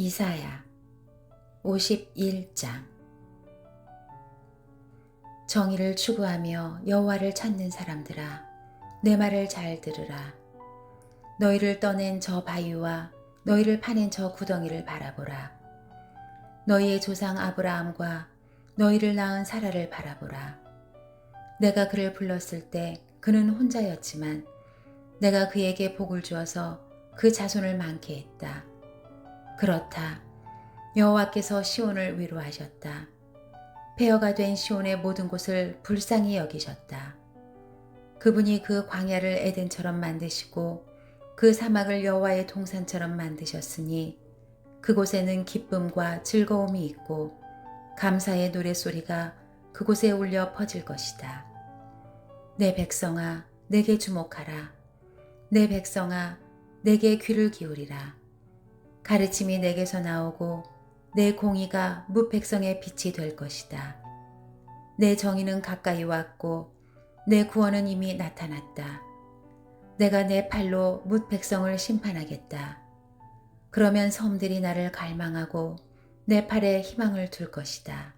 이사야 51장. 정의를 추구하며 여호와를 찾는 사람들아 내 말을 잘 들으라. 너희를 떠낸 저 바위와 너희를 파낸 저 구덩이를 바라보라. 너희의 조상 아브라함과 너희를 낳은 사라를 바라보라. 내가 그를 불렀을 때 그는 혼자였지만 내가 그에게 복을 주어서 그 자손을 많게 했다. 그렇다. 여호와께서 시온을 위로하셨다. 폐허가 된 시온의 모든 곳을 불쌍히 여기셨다. 그분이 그 광야를 에덴처럼 만드시고 그 사막을 여호와의 동산처럼 만드셨으니 그곳에는 기쁨과 즐거움이 있고 감사의 노래소리가 그곳에 울려 퍼질 것이다. 내 백성아, 내게 주목하라. 내 백성아, 내게 귀를 기울이라. 가르침이 내게서 나오고 내 공의가 무백성의 빛이 될 것이다. 내 정의는 가까이 왔고 내 구원은 이미 나타났다. 내가 내 팔로 뭇백성을 심판하겠다. 그러면 섬들이 나를 갈망하고 내 팔에 희망을 둘 것이다.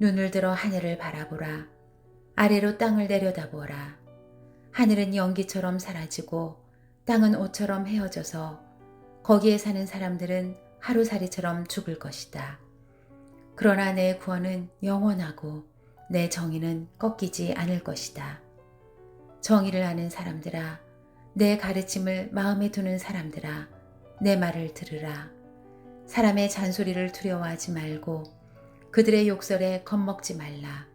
눈을 들어 하늘을 바라보라. 아래로 땅을 내려다보라. 하늘은 연기처럼 사라지고 땅은 옷처럼 헤어져서 거기에 사는 사람들은 하루살이처럼 죽을 것이다. 그러나 내 구원은 영원하고 내 정의는 꺾이지 않을 것이다. 정의를 아는 사람들아, 내 가르침을 마음에 두는 사람들아, 내 말을 들으라. 사람의 잔소리를 두려워하지 말고 그들의 욕설에 겁먹지 말라.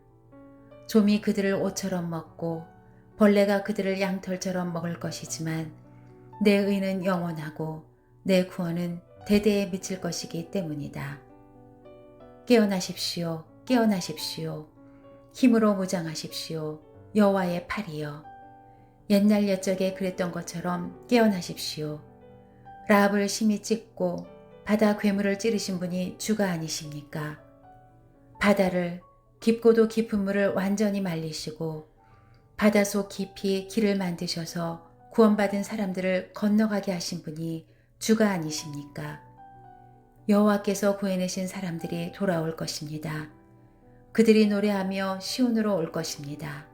좀이 그들을 옷처럼 먹고 벌레가 그들을 양털처럼 먹을 것이지만 내 의는 영원하고 내 구원은 대대에 미칠 것이기 때문이다. 깨어나십시오. 깨어나십시오. 힘으로 무장하십시오. 여호와의 팔이여. 옛날 옛적에 그랬던 것처럼 깨어나십시오. 라합을 심히 찢고 바다 괴물을 찌르신 분이 주가 아니십니까? 바다를 깊고도 깊은 물을 완전히 말리시고 바다 속 깊이 길을 만드셔서 구원받은 사람들을 건너가게 하신 분이 주가 아니십니까? 여호와께서 구해내신 사람들이 돌아올 것입니다. 그들이 노래하며 시온으로 올 것입니다.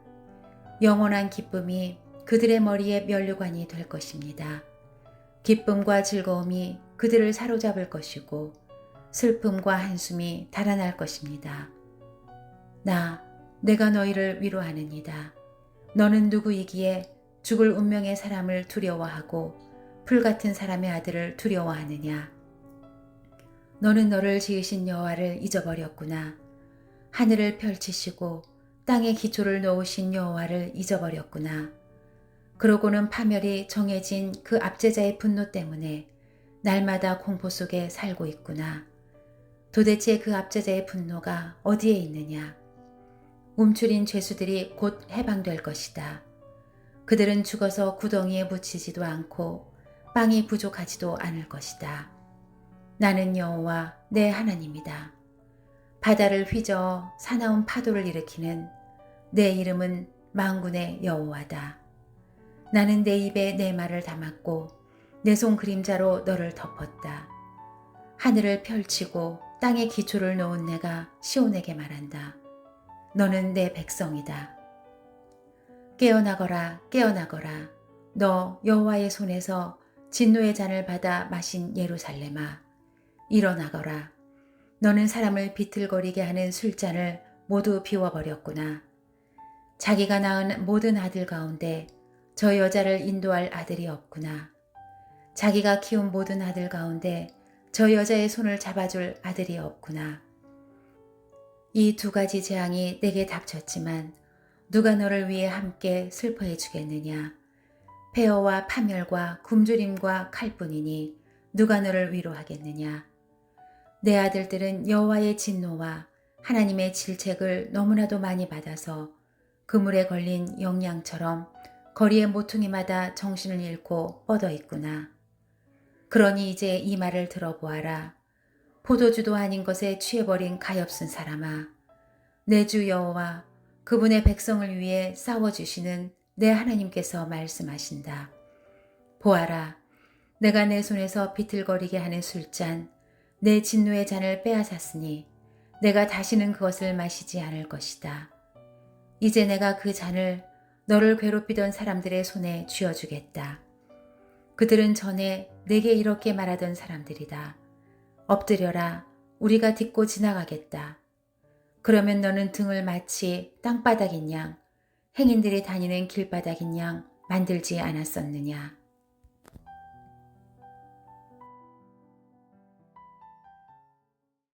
영원한 기쁨이 그들의 머리에 면류관이 될 것입니다. 기쁨과 즐거움이 그들을 사로잡을 것이고 슬픔과 한숨이 달아날 것입니다. 나, 내가 너희를 위로하느니다. 너는 누구이기에 죽을 운명의 사람을 두려워하고 풀 같은 사람의 아들을 두려워하느냐? 너는 너를 지으신 여호와를 잊어버렸구나. 하늘을 펼치시고 땅에 기초를 놓으신 여호와를 잊어버렸구나. 그러고는 파멸이 정해진 그 압제자의 분노 때문에 날마다 공포 속에 살고 있구나. 도대체 그 압제자의 분노가 어디에 있느냐? 움츠린 죄수들이 곧 해방될 것이다. 그들은 죽어서 구덩이에 묻히지도 않고 빵이 부족하지도 않을 것이다. 나는 여호와 내 하나님이다. 바다를 휘저어 사나운 파도를 일으키는 내 이름은 망군의 여호와다. 나는 내 입에 내 말을 담았고 내 손 그림자로 너를 덮었다. 하늘을 펼치고 땅에 기초를 놓은 내가 시온에게 말한다. 너는 내 백성이다. 깨어나거라, 깨어나거라. 너 여호와의 손에서 진노의 잔을 받아 마신 예루살렘아. 일어나거라. 너는 사람을 비틀거리게 하는 술잔을 모두 비워버렸구나. 자기가 낳은 모든 아들 가운데 저 여자를 인도할 아들이 없구나. 자기가 키운 모든 아들 가운데 저 여자의 손을 잡아줄 아들이 없구나. 이 두 가지 재앙이 내게 닥쳤지만 누가 너를 위해 함께 슬퍼해 주겠느냐. 폐허와 파멸과 굶주림과 칼뿐이니 누가 너를 위로하겠느냐. 내 아들들은 여호와의 진노와 하나님의 질책을 너무나도 많이 받아서 그물에 걸린 영양처럼 거리의 모퉁이마다 정신을 잃고 뻗어 있구나. 그러니 이제 이 말을 들어보아라. 포도주도 아닌 것에 취해버린 가엾은 사람아. 내 주 여호와 그분의 백성을 위해 싸워주시는 내 하나님께서 말씀하신다. 보아라. 내가 내 손에서 비틀거리게 하는 술잔, 내 진노의 잔을 빼앗았으니 내가 다시는 그것을 마시지 않을 것이다. 이제 내가 그 잔을 너를 괴롭히던 사람들의 손에 쥐어주겠다. 그들은 전에 내게 이렇게 말하던 사람들이다. 엎드려라, 우리가 딛고 지나가겠다. 그러면 너는 등을 마치 땅바닥인 양, 행인들이 다니는 길바닥인 양 만들지 않았었느냐.